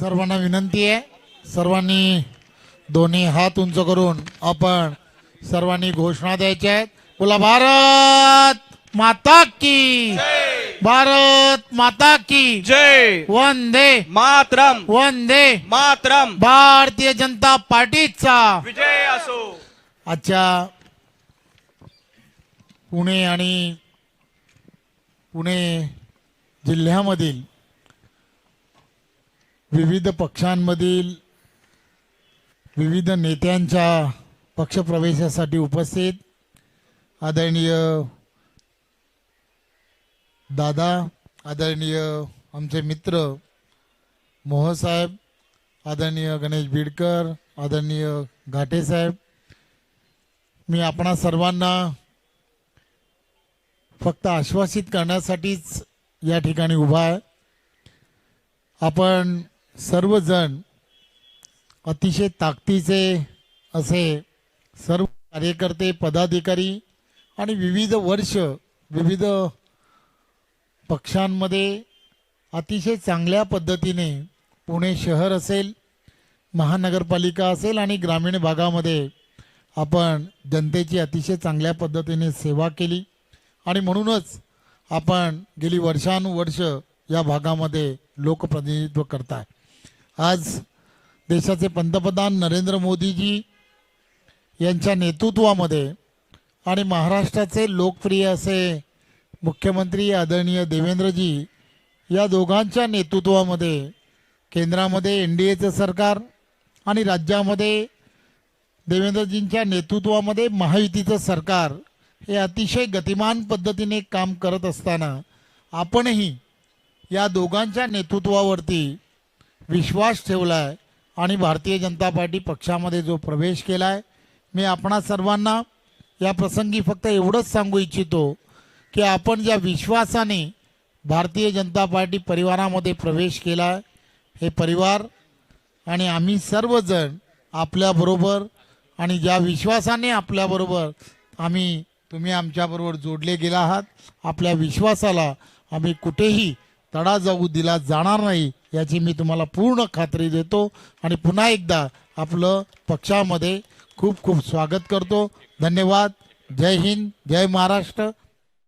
सर्वांना विनंती आहे. सर्वांनी दोन्ही हात उंच करून आपण सर्वांनी घोषणा द्यायच्या आहेत. बोला भारत माता की भारत माता की जय. वंदे मातरम. वंदे मातरम. भारतीय जनता पार्टीचा. विजय असो. आजच्या पुणे आणि पुणे जिल्ह्यामधील विविध पक्षांमधील विविध नेत्यांच्या पक्षप्रवेशासाठी उपस्थित आदरणीय दादा आदरणीय आमचे मित्र मोहसाहेब आदरणीय गणेश बिडकर आदरणीय घाटेसाहेब मी आपणा सर्वांना फक्त आश्वासित करण्यासाठीच या ठिकाणी उभा आहे. आपण सर्वजण अतिशय ताकदीचे असे सर्व कार्यकर्ते पदाधिकारी आणि विविध वर्ष विविध पक्षांमध्ये अतिशय चांगल्या पद्धतीने पुणे शहर असेल महानगरपालिका असेल आणि ग्रामीण भागामध्ये आपण जनतेची अतिशय चांगल्या पद्धतीने सेवा केली. आणि म्हणूनच आपण गेली वर्षानुवर्ष या भागामध्ये लोकप्रतिनिधित्व करताय. आज देशाचे पंतप्रधान नरेंद्र मोदीजी यांच्या नेतृत्वामध्ये आणि महाराष्ट्राचे लोकप्रिय असे मुख्यमंत्री आदरणीय देवेंद्रजी या दोघांच्या नेतृत्वामध्ये केंद्रामध्ये एन डी एचं सरकार आणि राज्यामध्ये देवेंद्रजींच्या नेतृत्वामध्ये महायुतीचं सरकार हे अतिशय गतिमान पद्धतीने काम करत असताना आपणही या दोघांच्या नेतृत्वावरती विश्वास ठेवला आहे आणि भारतीय जनता पार्टी पक्षामध्ये जो प्रवेश केला आहे मी आपणा सर्वांना या प्रसंगी फक्त एवढंच सांगू इच्छितो की आपण ज्या विश्वासाने भारतीय जनता पार्टी परिवारामध्ये प्रवेश केला आहे हे परिवार आणि आम्ही सर्वजण आपल्याबरोबर आणि ज्या विश्वासाने आपल्याबरोबर आम्ही तुम्ही आमच्याबरोबर जोडले गेला आहात आपल्या विश्वासाला आम्ही कुठेही तडा जाऊ दिला जाणार नाही. याची मी तुम्हाला पूर्ण खात्री देतो. आणि पुन्हा एकदा आपलं पक्षामध्ये खूप खूप स्वागत करतो. धन्यवाद. जय हिंद. जय महाराष्ट्र.